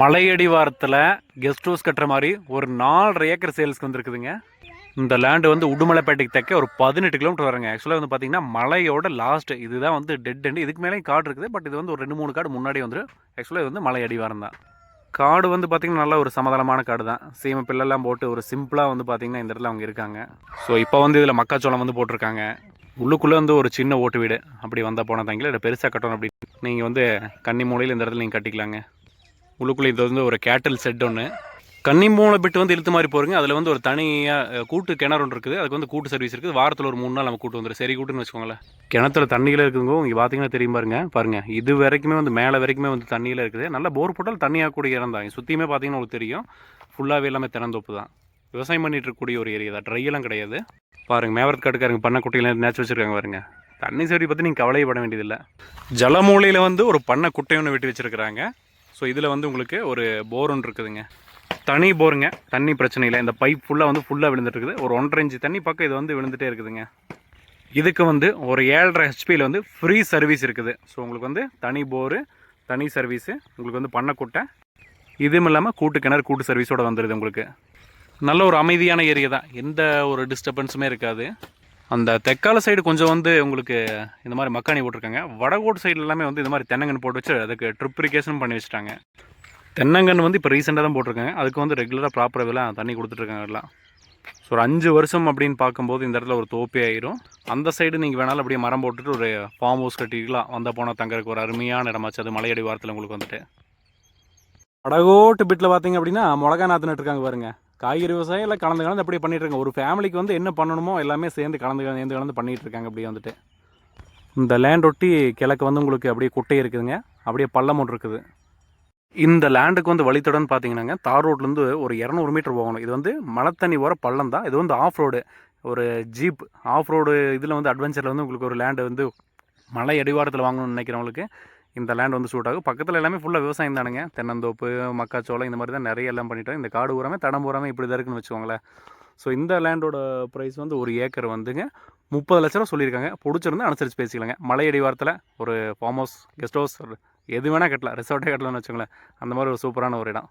மலையடிவாரத்தில் guest house கட்டுற மாதிரி ஒரு நாலரை ஏக்கர் சேல்ஸ்க்கு வந்துருக்குதுங்க. இந்த லேண்டு வந்து உடுமலைப்பேட்டைக்கு தக்க ஒரு பதினெட்டு கிலோமீட்டர் வருங்க. ஆக்சுவலாக வந்து பார்த்தீங்கன்னா மலையோட லாஸ்ட் இதுதான் வந்து டெட் எண்டு இதுக்கு மேலே காடு இருக்குது பட் இது வந்து ஒரு ரெண்டு மூணு காடு முன்னாடி வந்துடும் ஆக்சுவலாக இது வந்து மலை அடிவாரம் தான். காடு வந்து பார்த்திங்கன்னா நல்ல ஒரு சமதளமான காடு தான். சீமை பில்லெல்லாம் போட்டு ஒரு சிம்பிளாக வந்து பார்த்திங்கன்னா இந்த இடத்துல அவங்க இருக்காங்க. ஸோ இப்போ வந்து இதில் மக்காச்சோளம் வந்து போட்டிருக்காங்க. உள்ளுக்குள்ளே வந்து ஒரு சின்ன ஓட்டு வீடு. அப்படி வந்தால் போனால் தாங்கில இல்லை பெருசாக கட்டணும் அப்படி. நீங்கள் வந்து கன்னி மூலையில் இந்த இடத்துல நீங்கள் கட்டிக்கலாங்க. உள்ளுக்குள்ளே இது வந்து ஒரு கேட்டல் செட் ஒன்று கன்னிமூளை பிட்டு வந்து இழுத்து மாதிரி போகிறீங்க அதில் வந்து ஒரு தனியாக கூட்டு கிணறு ஒன்று இருக்குது. அதுக்கு வந்து கூட்டு சர்வீஸ் இருக்குது. வாரத்தில் ஒரு மூணு நாள் நம்ம கூட்டு வந்துடும் சரி கூட்டுன்னு வச்சுக்கோங்களேன். கிணத்துல தண்ணியில் இருக்குங்க இங்கே பார்த்தீங்கன்னா தெரியும் பாருங்க. பாருங்க. இது வரைக்குமே வந்து மேலே வரைக்குமே வந்து தண்ணியில் இருக்குது. நல்லா போர் போட்டால் தண்ணியாக கூடிய இடம் தான். சுற்றியுமே பார்த்தீங்கன்னா உங்களுக்கு தெரியும். ஃபுல்லாகவே எல்லாமே திறந்தோப்பு தான். விவசாயம் பண்ணிட்டு இருக்கக்கூடிய ஒரு ஏரியா தான். ட்ரை எல்லாம் கிடையாது. பாருங்கள் மேவரத்து காட்டுக்காரங்க பண்ண குட்டையில நேச்சு வச்சிருக்காங்க பாருங்க. தண்ணி சரி பற்றி நீங்கள் கவலையப்பட வேண்டியதில்லை. ஜலமூலையில் வந்து ஒரு பண்ணை குட்டை ஒன்று வெட்டி வச்சுருக்கிறாங்க. ஸோ இதில் வந்து உங்களுக்கு ஒரு போர் ஒன்று இருக்குதுங்க. தனி போருங்க தண்ணி பிரச்சனை இல்லை இந்த பைப் ஃபுல்லாக வந்து ஃபுல்லாக விழுந்துட்டு இருக்குது. ஒரு ஒன்றரை இன்ச்சு தண்ணி பக்கம் இது வந்து விழுந்துகிட்டே இருக்குதுங்க. இதுக்கு வந்து ஒரு ஏழரை ஹெச்பியில் வந்து ஃப்ரீ சர்வீஸ் இருக்குது. ஸோ உங்களுக்கு வந்து தனி போரு தனி சர்வீஸு உங்களுக்கு வந்து பண்ணக்குட்டை இதுவும் இல்லாமல் கூட்டு கிணறு கூட்டு சர்வீஸோட வந்துடுது உங்களுக்கு. நல்ல ஒரு அமைதியான ஏரியா தான். எந்த ஒரு டிஸ்டர்பன்ஸுமே இருக்காது. அந்த தெற்கால சைடு கொஞ்சம் வந்து உங்களுக்கு இந்த மாதிரி மக்காணி போட்டிருக்காங்க. வடகோட்டு சைடு எல்லாமே வந்து இந்த மாதிரி தென்னங்கன்று போட்டு வச்சு அதுக்கு ட்ரிப்ரிகேஷன் பண்ணி வச்சுட்டாங்க. தென்னங்கன்று வந்து இப்போ ரீசெண்டாக தான் போட்டிருக்காங்க. அதுக்கு வந்து ரெகுலராக ப்ராப்பராக இதெல்லாம் தண்ணி கொடுத்துட்ருக்காங்க எல்லாம் ஸோ ஒரு அஞ்சு வருஷம் அப்படின்னு பார்க்கும்போது இந்த இடத்துல ஒரு தோப்பே ஆயிரும். அந்த சைடு நீங்கள் வேணாலும் அப்படியே மரம் போட்டுட்டு ஒரு ஃபார்ம் ஹவுஸ் கட்டிக்கலாம். வந்த போனால் தங்கறதுக்கு ஒரு அருமையான இடமாச்சு. அது மலையடி வாரத்தில் உங்களுக்கு வந்துட்டு. வடகோட்டு பிட்டில் பார்த்தீங்க அப்படின்னா மிளகா நாற்று நட்டுருக்காங்க பாருங்க. காய்கறி விவசாயம் எல்லாம் கலந்து கலந்து அப்படியே பண்ணிட்டு இருக்காங்க ஒரு ஃபேமிலிக்கு வந்து என்ன பண்ணணுமோ எல்லாமே சேர்ந்து கலந்து கலந்து கலந்து பண்ணிகிட்டு இருக்காங்க அப்படியே வந்துட்டு. இந்த லேண்ட் ஒட்டி கிழக்கு வந்து உங்களுக்கு அப்படியே குட்டை இருக்குதுங்க. அப்படியே பள்ளம் ஒன்று இருக்குது. இந்த லேண்டுக்கு வந்து வழித்தடம்னு பார்த்தீங்கன்னாங்க. தார் ரோட்லேருந்து ஒரு இரநூறு மீட்டர் போகணும். இது வந்து மலத்தண்ணி ஓர பள்ளம் தான். இது வந்து ஆஃப் ரோடு ஒரு ஜீப் ஆஃப் ரோடு இதில் வந்து அட்வென்ச்சரில் வந்து உங்களுக்கு ஒரு லேண்டு வந்து மலை அடிவாரத்தில் வாங்கணும்னு நினைக்கிறவங்களுக்கு இந்த லேண்ட் வந்து சூட் ஆகும். பக்கத்தில் எல்லாமே ஃபுல்லாக விவசாயம் தானுங்க. தென்னந்தோப்பு மக்காச்சோளம் இந்த மாதிரி தான் நிறைய எல்லாம் பண்ணிட்டோம். இந்த காடு ஊராமே தடம் ஊராமே இப்படி தான் இருக்குன்னு வச்சுக்கோங்களேன். ஸோ இந்த லேண்டோட ப்ரைஸ் வந்து ஒரு ஏக்கர் வந்துங்க. முப்பது லட்ச ரூபா சொல்லியிருக்காங்க. பிடிச்சிருந்து அனுசரித்து பேசிக்கலாங்க. மலை அடிவாரத்தில் ஒரு ஃபார்ம் ஹவுஸ் கெஸ்ட் ஹவுஸ் எது வேணால் கட்டலாம். ரிசார்ட்டே கட்டலாம்னு வச்சுக்கோங்களேன். அந்த மாதிரி ஒரு சூப்பரான ஒரு இடம்.